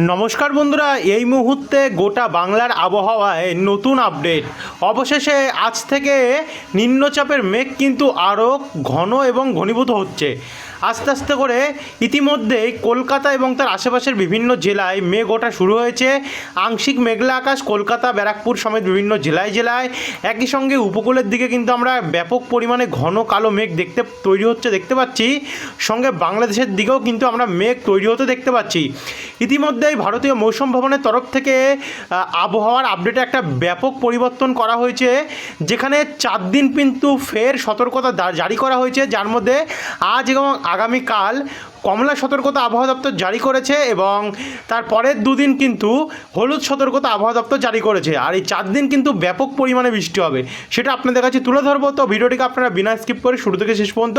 নমস্কার বন্ধুরা, এই মুহূর্তে গোটা বাংলার আবহাওয়ায় নতুন আপডেট। অবশেষে আজ থেকে নিম্নচাপের মেঘ কিন্তু আরও ঘন এবং ঘনীভূত হচ্ছে। আস্তে আস্তে করে ইতিমধ্যেই কলকাতা এবং তার আশেপাশের বিভিন্ন জেলায় মেঘ ওঠা শুরু হয়েছে। আংশিক মেঘলা আকাশ কলকাতা, ব্যারাকপুর সমেত বিভিন্ন জেলায় জেলায়। একই সঙ্গে উপকূলের দিকে কিন্তু আমরা ব্যাপক পরিমাণে ঘন কালো মেঘ দেখতে তৈরি হচ্ছে, দেখতে পাচ্ছি। সঙ্গে বাংলাদেশের দিকেও কিন্তু আমরা মেঘ তৈরি হতে দেখতে পাচ্ছি। ইতিমধ্যেই ভারতীয় মৌসুম ভবনের তরফ থেকে আবহাওয়ার আপডেটে একটা ব্যাপক পরিবর্তন করা হয়েছে, যেখানে চার দিন কিন্তু ফের সতর্কতা জারি করা হয়েছে, যার মধ্যে আজ এবং আগামীকাল কমলা সতর্কতা আবহাওয়া দপ্তর জারি করেছে এবং তার পরের দুদিন কিন্তু হলুদ সতর্কতা আবহাওয়া দপ্তর জারি করেছে। আর এই চার দিন কিন্তু ব্যাপক পরিমাণে বৃষ্টি হবে। সেটা আপনাদের কাছে তুলে ধরবো। তো ভিডিওটিকে আপনারা বিনা স্কিপ করে শুরু থেকে শেষ পর্যন্ত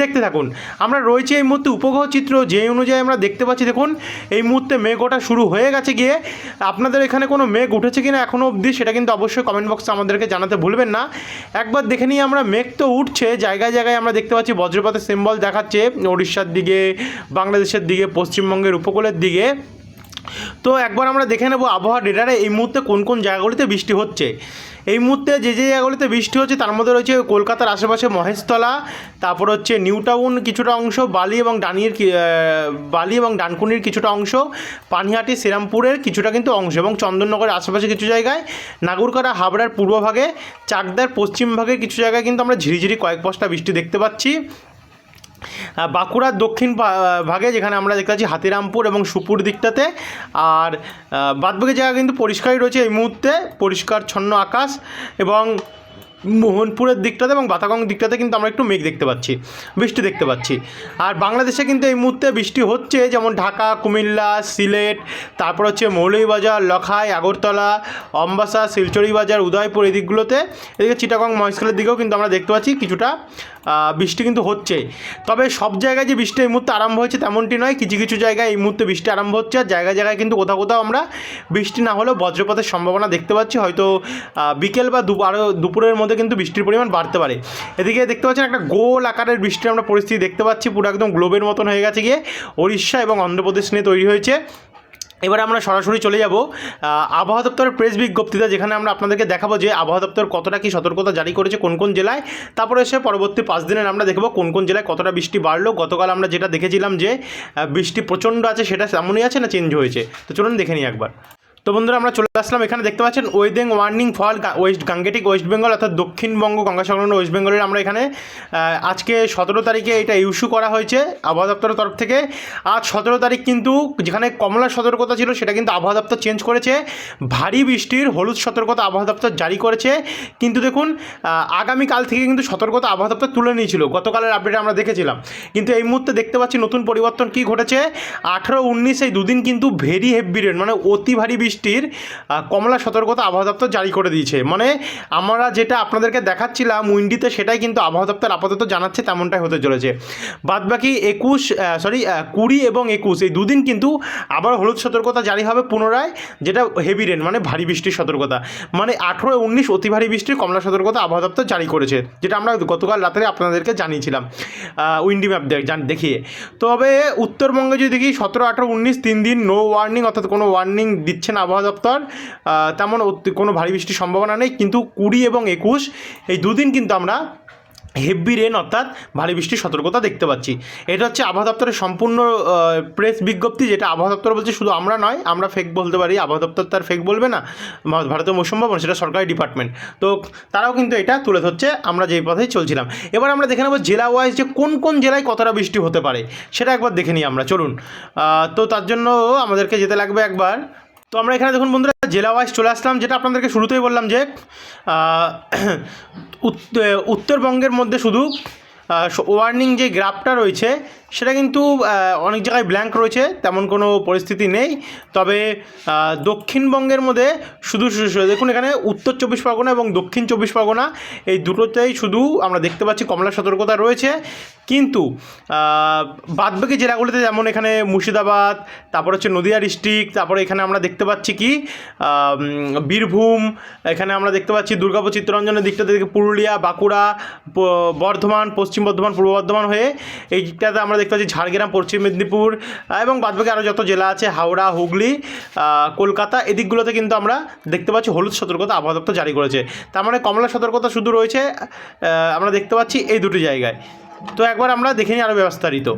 দেখতে থাকুন। আমরা রয়েছে এই মুহূর্তে উপগ্রহ চিত্র যে অনুযায়ী আমরা দেখতে পাচ্ছি, দেখুন, এই মুহূর্তে মেঘ ওঠা শুরু হয়ে গেছে গিয়ে। আপনাদের এখানে কোনো মেঘ উঠেছে কিনা এখনও অবধি সেটা কিন্তু অবশ্যই কমেন্ট বক্সে আমাদেরকে জানাতে ভুলবেন না। একবার দেখে নিয়ে আমরা, মেঘ তো উঠছে, জায়গায় জায়গায় আমরা দেখতে পাচ্ছি বজ্রপাতের সিম্বল দেখাচ্ছে, উড়িষ্যার দিকে বাংলাদেশের দিকে, পশ্চিমবঙ্গের উপকূলের দিকে। তো একবার আমরা দেখে নেব আবহাওয়া ডেটারে এই মুহূর্তে কোন কোন জায়গাগুলিতে বৃষ্টি হচ্ছে। এই মুহূর্তে যে যে জায়গাগুলিতে বৃষ্টি হচ্ছে, তার মধ্যে রয়েছে কলকাতার আশেপাশে মহেশতলা, তারপর হচ্ছে নিউ টাউন কিছুটা অংশ, বালি এবং ডানির বালি এবং ডানকুনির কিছুটা অংশ, পানিহাটি, শ্রীরামপুরের কিছুটা কিন্তু অংশ এবং চন্দননগরের আশেপাশে কিছু জায়গায় নাগরকারা হাবড়ার পূর্বভাগে চাকদার পশ্চিম ভাগের কিছু জায়গায় কিন্তু আমরা ঝিরিঝিরি কয়েক পশলা বৃষ্টি দেখতে পাচ্ছি। বাঁকুড়ার দক্ষিণ ভাগে যেখানে আমরা দেখতে পাচ্ছি হাতিরামপুর এবং সুপুর দিকটাতে। আর বাদবাকি জায়গা কিন্তু পরিষ্কারই রয়েছে এই মুহূর্তে। পরিষ্কার ছন্ন আকাশ এবং মোহনপুরের দিকটাতে এবং বাতাগং দিকটাতে কিন্তু আমরা একটু মেঘ দেখতে পাচ্ছি, বৃষ্টি দেখতে পাচ্ছি। আর বাংলাদেশে কিন্তু এই মুহূর্তে বৃষ্টি হচ্ছে, যেমন ঢাকা, কুমিল্লা, সিলেট, তারপর হচ্ছে মৌলভীবাজার, লখাই, আগরতলা, অম্বাসা শিলচরি বাজার উদয়পুর এই দিকগুলোতে। এদিকে চিটাগং, মহেশখালের দিকেও কিন্তু আমরা দেখতে পাচ্ছি কিছুটা বৃষ্টি কিন্তু হচ্ছে। তবে সব জায়গায় যে বৃষ্টি এই মুহূর্তে আরম্ভ হয়েছে তেমনটি নয়, কিছু কিছু জায়গায় এই মুহূর্তে বৃষ্টি আরম্ভ হচ্ছে, আর জায়গায় জায়গায় কিন্তু কোথাও কোথাও আমরা বৃষ্টি না হলেও বজ্রপাতের সম্ভাবনা দেখতে পাচ্ছি। হয়তো বিকেল বা দু আরও দুপুরের মধ্যে কিন্তু বৃষ্টির পরিমাণ বাড়তে পারে। এদিকে দেখতে পাচ্ছেন একটা গোল আকারের বৃষ্টির আমরা পরিস্থিতি দেখতে পাচ্ছি, পুরো একদম গ্লোবের মতন হয়ে গেছে গিয়ে। উড়িষ্যা এবং অন্ধ্রপ্রদেশ নিয়ে তৈরি হয়েছে। এবার আমরা সরাসরি চলে যাব আবহাওয়া দপ্তরের প্রেস বিজ্ঞপ্তিতে, যেখানে আমরা আপনাদেরকে দেখাবো যে আবহাওয়া দপ্তর কতটা কি সতর্কতা জারি করেছে, কোন কোন জেলায়। তারপরে এসে পরবর্তী পাঁচ দিনের আমরা দেখব কোন কোন জেলায় কতটা বৃষ্টি বাড়লো। গতকাল আমরা যেটা দেখেছিলাম যে বৃষ্টি প্রচণ্ড আছে, সেটা তেমনই আছে না চেঞ্জ হয়েছে। তো চলুন দেখে নিই একবার। তো বন্ধুরা, আমরা চলে আসলাম। এখানে দেখতে পাচ্ছেন weather warning for west gangetic west Bengal অর্থাৎ দক্ষিণবঙ্গ গঙ্গা সংলগ্ন ওয়েস্ট বেঙ্গলের আমরা এখানে আজকে সতেরো তারিখে এটা ইস্যু করা হয়েছে আবহাওয়া দপ্তরের তরফ থেকে। আজ সতেরো তারিখ কিন্তু যেখানে কমলা সতর্কতা ছিল, সেটা কিন্তু আবহাওয়া দপ্তর চেঞ্জ করেছে। ভারী বৃষ্টির হলুদ সতর্কতা আবহাওয়া দপ্তর জারি করেছে। কিন্তু দেখুন আগামীকাল থেকে কিন্তু সতর্কতা আবহাওয়া দপ্তর তুলে নিয়েছিল। গতকালের আপডেটে আমরা দেখেছিলাম। কিন্তু এই মুহূর্তে দেখতে পাচ্ছি নতুন পরিবর্তন কি ঘটেছে। আঠেরো, উনিশ এই দুদিন কিন্তু ভেরি হেভি রেন মানে অতি ভারী বৃষ্টির কমলা সতর্কতা আবহাওয়া দপ্তর জারি করে দিয়েছে। মানে আমরা যেটা আপনাদেরকে দেখাচ্ছিলাম উইন্ডিতে, সেটাই কিন্তু আবহাওয়া দপ্তর আপাতত জানাচ্ছে, তেমনটাই হতে চলেছে। বাদবাকি একুশ সরি কুড়ি এবং একুশ, এই দুদিন কিন্তু আবার হলুদ সতর্কতা জারি হবে পুনরায়, যেটা হেভি রেন মানে ভারী বৃষ্টির সতর্কতা। মানে আঠেরো, উনিশ অতি ভারী বৃষ্টির কমলা সতর্কতা আবহাওয়া দপ্তর জারি করেছে, যেটা আমরা গতকাল রাত্রে আপনাদেরকে জানিয়েছিলাম উইন্ডি ম্যাপ দেখিয়ে। তবে উত্তরবঙ্গে যদি দেখি, সতেরো, আঠেরো, উনিশ, তিন দিন নো ওয়ার্নিং অর্থাৎ কোনো ওয়ার্নিং দিচ্ছে না আবহাওয়া দপ্তর তেমন কোনো ভারী বৃষ্টির সম্ভাবনা নেই, কিন্তু কুড়ি এবং একুশ, এই দুদিন কিন্তু আমরা হেভি রেন অর্থাৎ ভারী বৃষ্টির সতর্কতা দেখতে পাচ্ছি। এটা হচ্ছে আবহাওয়া দপ্তরের সম্পূর্ণ প্রেস বিজ্ঞপ্তি যেটা আবহাওয়া দপ্তর বলছে শুধু আমরা নয়, আমরা ফেক বলতে পারি, আবহাওয়া দপ্তর তার ফেক বলবে না ভারতীয় মৌসুম ভবন সেটা সরকারি ডিপার্টমেন্ট তো তারাও কিন্তু এটা তুলে ধরছে, আমরা যেই পথেই চলছিলাম। এবার আমরা দেখে নেব জেলা ওয়াইজ যে কোন কোন জেলায় কতটা বৃষ্টি হতে পারে, সেটা একবার দেখে নিই আমরা, চলুন। তো তার জন্য আমাদেরকে যেতে লাগবে একবার তো আমরা এখানে দেখুন বন্ধুরা, জেলা ওয়াইজ চলে আসলাম, যেটা আপনাদেরকে শুরুতেই বললাম যে উত্তরবঙ্গের মধ্যে শুধু ওয়ার্নিং যে গ্রাফটা রয়েছে সেটা কিন্তু অনেক জায়গায় ব্ল্যাঙ্ক রয়েছে, তেমন কোনো পরিস্থিতি নেই। তবে দক্ষিণবঙ্গের মধ্যে শুধু দেখুন এখানে উত্তর চব্বিশ পরগনা এবং দক্ষিণ চব্বিশ পরগনা, এই দুটোতেই শুধু আমরা দেখতে পাচ্ছি কমলা সতর্কতা রয়েছে। কিন্তু বাদবাকি জেলাগুলিতে যেমন এখানে মুর্শিদাবাদ, তারপর হচ্ছে নদিয়া ডিস্ট্রিক্ট তারপরে এখানে আমরা দেখতে পাচ্ছি কি বীরভূম, এখানে আমরা দেখতে পাচ্ছি দুর্গাপুর চিত্তরঞ্জনের দিকটা দেখে পুরুলিয়া, বাঁকুড়া বর্ধমান, পশ্চিম বর্ধমান, পূর্ব বর্ধমান হয়ে এই দিকটাতে আমরা দেখতে পাচ্ছি ঝাড়গ্রাম, পশ্চিম মেদিনীপুর এবং বাদবাকি আরও যত জেলা আছে, হাওড়া, হুগলি কলকাতা এদিকগুলোতে কিন্তু আমরা দেখতে পাচ্ছি হলুদ সতর্কতা আবহাওয়া দপ্তর জারি করেছে। তার মানে কমলা সতর্কতা শুধু রয়েছে আমরা দেখতে পাচ্ছি এই দুটি জায়গায়। তো একবার আমরা দেখে নিই আরও ব্যবস্থারিত।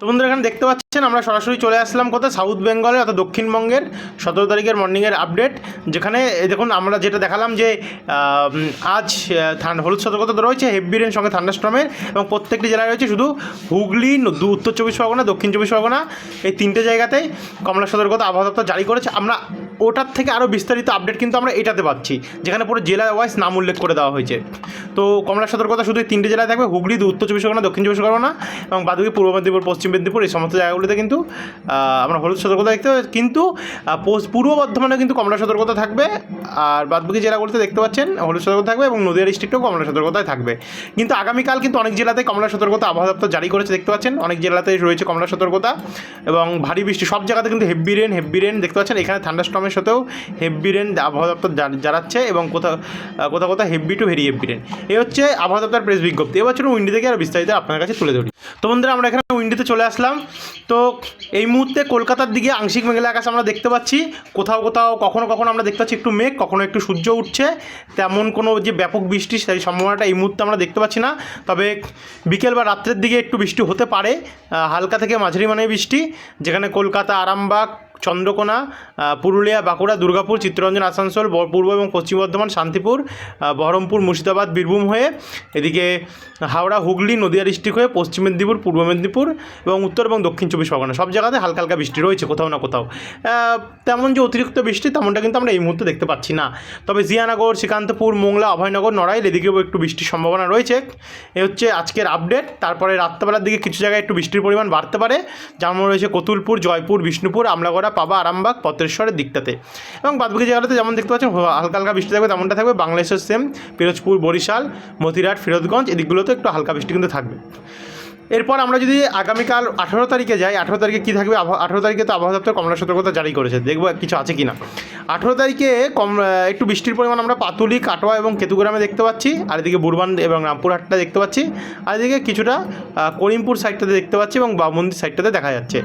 তো বন্ধুরা এখানে দেখতে পাচ্ছেন আমরা সরাসরি চলে আসলাম কোথায়? সাউথ বেঙ্গলে অর্থাৎ দক্ষিণবঙ্গের সতেরো তারিখের মর্নিংয়ের আপডেট যেখানে দেখুন, আমরা যেটা দেখালাম যে আজ হলুদ সতর্কতা রয়েছে হেভি রেন সঙ্গে থান্ডাস্ট্রমের এবং প্রত্যেকটি জেলায় রয়েছে শুধু হুগলি উত্তর চব্বিশ পরগনা, দক্ষিণ চব্বিশ পরগনা, এই তিনটে জায়গাতেই কমলা সতর্কতা আবহাওয়া দপ্তর জারি করেছে। আমরা ওটার থেকে আরও বিস্তারিত আপডেট কিন্তু আমরা এটাতে পাচ্ছি, যেখানে পুরো জেলা ওয়াইজ নাম উল্লেখ করে দেওয়া হয়েছে। তো কমলা সতর্কতা শুধু তিনটে জেলায় থাকবে, হুগলি উত্তর চব্বিশ পরগনা, দক্ষিণ চব্বিশ পরগনা, এবং বাদুকি পূর্ব মেদিনীপুর, পশ্চিম মেদিনীপুর, এই সমস্ত জায়গাগুলিতে কিন্তু আমরা হলুদ সতর্কতা দেখতে পাচ্ছি। কিন্তু পূর্ব বর্ধমানে কিন্তু কমলা সতর্কতা থাকবে। আর বাদবাকি জেলাগুলিতে দেখতে পাচ্ছেন, হলুদ সতর্কতা থাকবে এবং নদীয়া ডিস্ট্রিক্টেও কমলা সতর্কতায় থাকবে। কিন্তু আগামীকাল কিন্তু অনেক জেলাতে কমলা সতর্কতা আবহাওয়া দপ্তর জারি করেছে, দেখতে পাচ্ছেন। অনেক জেলাতে রয়েছে কমলা সতর্কতা এবং ভারী বৃষ্টি। সব জায়গাতে কিন্তু হেভি রেন হেভি রেন দেখতে পাচ্ছেন। এখানে থান্ডাস্টর্মের সাথেও হেভি রেন আবহাওয়া দপ্তর জানাচ্ছে এবং কোথাও কোথাও কোথাও heavy to very heavy rain এই হচ্ছে আবহাওয়া দপ্তর প্রেস বিজ্ঞপ্তি। চলুন উইন্ডি থেকে আর বিস্তারিত আপনার কাছে তুলে ধরি। তো বন্ধুরা, আমরা এখানে উইন্ডিতে চলে আসলাম। তো এই মুহূর্তে কলকাতার দিকে আংশিক মেঘলা আকাশ আমরা দেখতে পাচ্ছি। কোথাও কোথাও, কখনো কখনো আমরা দেখতে পাচ্ছি একটু মেঘ, কখনো একটু সূর্য উঠছে। তেমন কোনো যে ব্যাপক বৃষ্টি, সেই সম্ভাবনাটা এই মুহূর্তে আমরা দেখতে পাচ্ছি না। তবে বিকেল বা রাত্রের দিকে একটু বৃষ্টি হতে পারে। হালকা থেকে মাঝারি মানে বৃষ্টি, যেখানে কলকাতা, আরামবাগ চন্দ্রকোনা পুরুলিয়া, বাঁকুড়া, দুর্গাপুর, চিত্তরঞ্জন, আসানসোল পূর্ব এবং পশ্চিম বর্ধমান, শান্তিপুর বহরমপুর, মুর্শিদাবাদ, বীরভূম হয়ে এদিকে হাওড়া, হুগলি, নদিয়া ডিস্ট্রিক্ট হয়ে পশ্চিম মেদিনীপুর, পূর্ব মেদিনীপুর এবং উত্তর এবং দক্ষিণ চব্বিশ পরগনা। সব জায়গাতে হালকা হালকা বৃষ্টি রয়েছে কোথাও না কোথাও। তেমন যে অতিরিক্ত বৃষ্টি তেমনটা কিন্তু আমরা এই মুহূর্তে দেখতে পাচ্ছি না। তবে জিয়ানগর, শ্রীকান্তপুর, মোংলা, অভয়নগর, নড়াইল এদিকেও একটু বৃষ্টির সম্ভাবনা রয়েছে। এ হচ্ছে আজকের আপডেট। তারপরে রাত্রেবেলার দিকে কিছু জায়গায় একটু বৃষ্টির পরিমাণ বাড়তে পারে। যেমন রয়েছে কতুলপুর, জয়পুর, বিষ্ণুপুর, আমলাগড়া পাবা আরামবাগ পত্রেশ্বরের দিকটাতে। এবং বাদবাকি জায়গাটাতে যেমন দেখতে পাচ্ছেন হালকা হালকা বৃষ্টি থাকবে, তেমনটা থাকবে। বাংলাদেশের সেম পিরোজপুর, বরিশাল মতিরাট ফিরোজগঞ্জ এদিকগুলোতে একটু হালকা বৃষ্টি কিন্তু থাকবে। এরপর আমরা যদি আগামীকাল আঠারো তারিখে যাই, আঠারো তারিখে কী থাকবে? আঠারো তারিখে তো আবহাওয়া দপ্তর কমলা সতর্কতা জারি করেছে। দেখব কিছু আছে কি না আঠারো তারিখে কম একটু বৃষ্টির পরিমাণ আমরা পাতুলি, কাটোয়া এবং কেতুগ্রামে দেখতে পাচ্ছি। আর এদিকে বুরবান এবং রামপুরহাটটা দেখতে পাচ্ছি। আর এদিকে কিছুটা করিমপুর সাইডটাতে দেখতে পাচ্ছি এবং বামন্দির সাইডটাতে দেখা যাচ্ছে।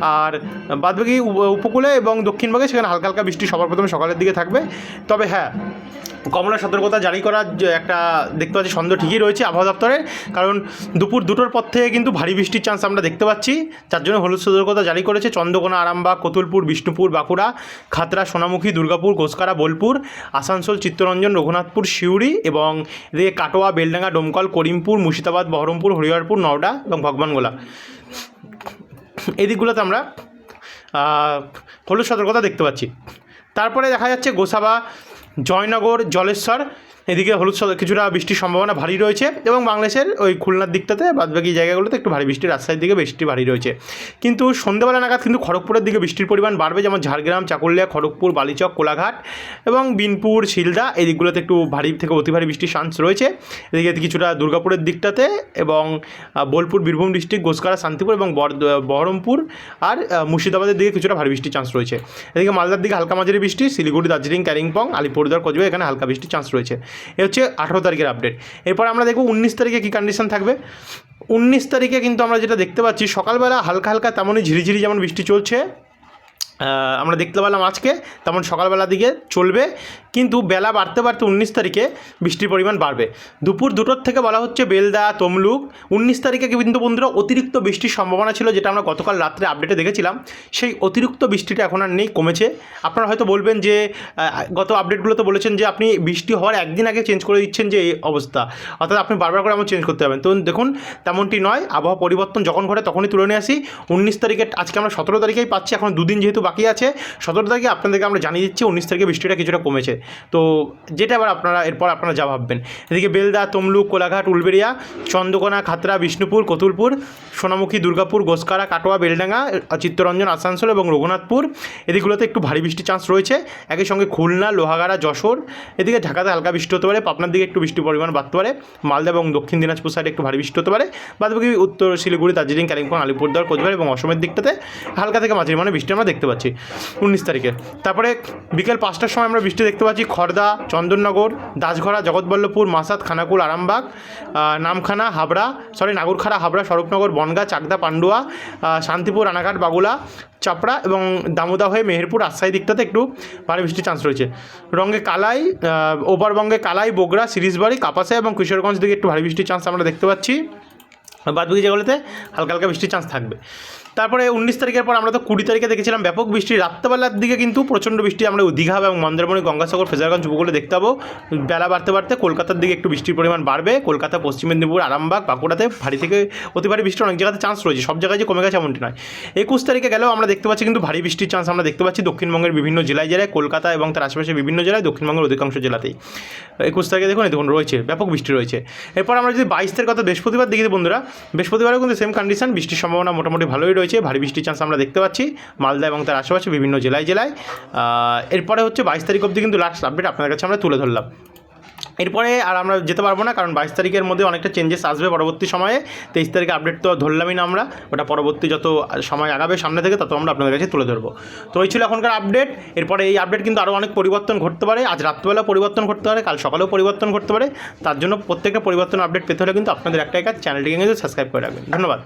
আর বাদবাকি উপ- উপকূলে এবং দক্ষিণভাগে সেখানে হালকা হালকা বৃষ্টি সবার প্রথমে সকালের দিকে থাকবে। তবে হ্যাঁ কমলা সতর্কতা জারি করার একটা দেখতে পাচ্ছি সন্দেহ ঠিকই রয়েছে আবহাওয়া দপ্তরের কারণ দুপুর দুটোর পর থেকে কিন্তু ভারী বৃষ্টির চান্স আমরা দেখতে পাচ্ছি। যার জন্য হলুদ সতর্কতা জারি করেছে চন্দ্রকোনা, আরামবাগ, কতুলপুর, বিষ্ণুপুর, বাঁকুড়া, খাতড়া, সোনামুখী, দুর্গাপুর ঘোষকারা বোলপুর, আসানসোল, চিত্তরঞ্জন, রঘুনাথপুর, সিউড়ি এবং এদিকে কাটোয়া, বেলডাঙ্গা, ডোমকল, করিমপুর, মুর্শিদাবাদ, বহরমপুর, হরিহরপুর, নওডা এবং ভগবানগোলা। এই দিকগুলোতে আমরা হলুদ সতর্কতা দেখতে পাচ্ছি। তারপরে দেখা যাচ্ছে গোসাবা জয়নগর জলেশ্বর এদিকে হলুদ সতর্ক- কিছুটা বৃষ্টির সম্ভাবনা ভারী রয়েছে এবং বাংলাদেশের ওই খুলনার দিকটাতে বাদবাকি জায়গাগুলোতে একটু ভারী বৃষ্টি রাজশাহীর দিকে বৃষ্টি ভারী রয়েছে। কিন্তু সন্ধ্যেবেলা নাগাদ কিন্তু খড়গপুরের দিকে বৃষ্টির পরিমাণ বাড়বে, যেমন ঝাড়গ্রাম, চাকুলিয়া, খড়গপুর, বালিচক, কোলাঘাট এবং বিনপুর, শিলদা এই দিকগুলোতে একটু ভারী থেকে অতি ভারী বৃষ্টির চান্স রয়েছে। এদিকে কিছুটা দুর্গাপুরের দিকটাতে এবং বোলপুর, বীরভূম ডিস্ট্রিক্ট, গোসকারা, শান্তিপুর এবং বহরমপুর আর মুর্শিদাবাদের দিকে কিছুটা ভারী বৃষ্টির চান্স রয়েছে। এদিকে মালদার দিকে হালকা মাঝারি বৃষ্টি, শিলিগুড়ি, দার্জিলিং কালিম্পং আলিপুরদুয়ার, কোচবিহার, এখানে হালকা বৃষ্টির চান্স রয়েছে। এ হচ্ছে আঠেরো তারিখের আপডেট এরপর আমরা দেখব উনিশ তারিখে কী কন্ডিশন থাকবে। উনিশ তারিখে কিন্তু আমরা যেটা দেখতে পাচ্ছি, সকালবেলা হালকা হালকা তেমনই ঝিরিঝিরি যেমন বৃষ্টি চলছে আমরা দেখতে পেলাম আজকে তেমন সকালবেলা দিকে চলবে। কিন্তু বেলা বাড়তে বাড়তে উনিশ তারিখে বৃষ্টির পরিমাণ বাড়বে। দুপুর দুটোর থেকে বলা হচ্ছে বেলদা, তমলুক, উনিশ তারিখে কিন্তু বন্ধুরা অতিরিক্ত বৃষ্টির সম্ভাবনা ছিল, যেটা আমরা গতকাল রাত্রে আপডেটে দেখেছিলাম। সেই অতিরিক্ত বৃষ্টিটা এখন আর নেই, কমেছে। আপনারা হয়তো বলবেন যে গত আপডেটগুলোতে বলেছেন যে, আপনি বৃষ্টি হওয়ার একদিন আগে চেঞ্জ করে দিচ্ছেন যে, এই অবস্থা। অর্থাৎ আপনি বারবার করে আমার চেঞ্জ করতে পারবেন তো দেখুন, তেমনটি নয়, আবহাওয়া পরিবর্তন যখন ঘটে তখনই তুলে নিয়ে আসি। উনিশ তারিখে, আজকে আমরা সতেরো তারিখেই পাচ্ছি, এখন দুদিন যেহেতু বাকি আছে, সতেরো তারিখে আপনাদেরকে আমরা জানিয়ে দিচ্ছি, উনিশ তারিখে বৃষ্টিটা কিছুটা কমেছে। তো যেটা আবার আপনারা এরপর আপনারা যা ভাববেন। এদিকে বেলদা, তমলুক, কোলাঘাট, উলবেড়িয়া, চন্দ্রকোনা খাতরা বিষ্ণুপুর, কতুলপুর, সোনামুখী, দুর্গাপুর, গোসকারা, কাটোয়া, বেলডাঙ্গা চিত্তরঞ্জন, আসানসোল এবং রঘুনাথপুর। এদিকগুলোতে একটু ভারী বৃষ্টির চান্স রয়েছে। একই সঙ্গে খুলনা, লোহাগাড়া, যশোর, এদিকে ঢাকাতে হালকা বৃষ্টি হতে পারে, পাবনার দিকে একটু বৃষ্টির পরিমাণ বাড়তে পারে। মালদা এবং দক্ষিণ দিনাজপুর সাইডে একটু ভারী বৃষ্টি হতে পারে। বাদবাকি উত্তর শিলিগুড়ি, দার্জিলিং, কালিম্পং, আলিপুরদুয়ার, কোচবিহার এবং অসমের দিকটাতে হালকা থেকে মাঝারি মানে বৃষ্টি আমরা দেখতে পাচ্ছি। উনিশ তারিখে। তারপরে বিকেল পাঁচটার সময় আমরা বৃষ্টি দেখতে পাচ্ছি খর্দা, চন্দননগর, দাসঘরা, জগৎবল্লভপুর, মাসাদ, খানাকুল, আরামবাগ নামখানা, হাবড়া সরি নাগরখাড়া, হাবড়া, স্বরূপনগর, বনগা, চাকদা, পান্ডুয়া শান্তিপুর রানাঘাট বাগুলা, চাপড়া এবং দামোদা হয়ে মেহেরপুর, রাজশাহী দিকটাতে একটু ভারী বৃষ্টির চান্স রয়েছে। রঙে কালাই ওপারবঙ্গে কালাই, বগুড়া, সিরিজবাড়ি কাপাসা এবং কিশোরগঞ্জ দিকে একটু ভারী বৃষ্টির চান্স আমরা দেখতে পাচ্ছি। বাদ বাকি জায়গাগুলোতে হালকা হালকা বৃষ্টির চান্স থাকবে। তারপরে উনিশ তারিখের পর আমরা তো কুড়ি তারিখে দেখেছিলাম ব্যাপক বৃষ্টি। রাত্রেবেলার দিকে কিন্তু প্রচণ্ড বৃষ্টি আমরা দীঘা এবং মন্দারমণি, গঙ্গাসাগর, ফেজারগঞ্জ উপকূলে দেখতে পাবো। বেলা বাড়তে বাড়তে কলকাতার দিকে একটু বৃষ্টির পরিমাণ বাড়বে। কলকাতা, পশ্চিম মেদিনীপুর, আরামবাগ, বাঁকুড়াতে ভারী থেকে অতি ভারী বৃষ্টি অনেক জায়গাতে চান্স রয়েছে। সব জায়গায় যে কমে গেছে এমনটি নয়। একুশ তারিখে গেলেও আমরা দেখতে পাচ্ছি কিন্তু ভারী বৃষ্টির চান্স আমরা দেখতে পাচ্ছি দক্ষিণবঙ্গের বিভিন্ন জেলায় জেলায়। কলকাতা এবং তার আশেপাশে বিভিন্ন জেলায় দক্ষিণবঙ্গের অধিকাংশ জেলাতেই। একুশ তারিখে দেখুন দেখুন রয়েছে, ব্যাপক বৃষ্টি রয়েছে। এরপর আমরা যদি বাইশ তারিখ কথা বৃহস্পতিবার দেখি বন্ধুরা বৃহস্পতিবারও কিন্তু সেম কন্ডিশন বৃষ্টির সম্ভাবনা মোটামুটি ভালোই রয়েছে, ভারী বৃষ্টির চান্স আমরা দেখতে পাচ্ছি, মালদা এবং তার আশেপাশে বিভিন্ন জেলায় জেলায়। এরপরে হচ্ছে বাইশ তারিখ অবধি কিন্তু লাস্ট আপডেট আপনাদের কাছে আমরা তুলে ধরলাম। এরপরে আর আমরা যেতে পারব না, কারণ বাইশ তারিখের মধ্যে অনেকটা চেঞ্জেস আসবে পরবর্তী সময়ে। তেইশ তারিখে আপডেট তো ধরলামই না আমরা, ওটা পরবর্তী যত সময় আগাবে সামনে থেকে, তত আমরা আপনাদের কাছে তুলে ধরবো। তো ওই ছিল এখনকার আপডেট এরপরে এই আপডেট কিন্তু আরও অনেক পরিবর্তন ঘটতে পারে। আজ রাত্রিবেলা পরিবর্তন ঘটতে পারে, কাল সকালেও পরিবর্তন ঘটতে পারে। তার জন্য প্রত্যেকটা পরিবর্তন আপডেট পেতে হলে কিন্তু আপনাদের একটাই কাজ চ্যানেলটিকে কিন্তু সাবস্ক্রাইব করে রাখবেন। ধন্যবাদ।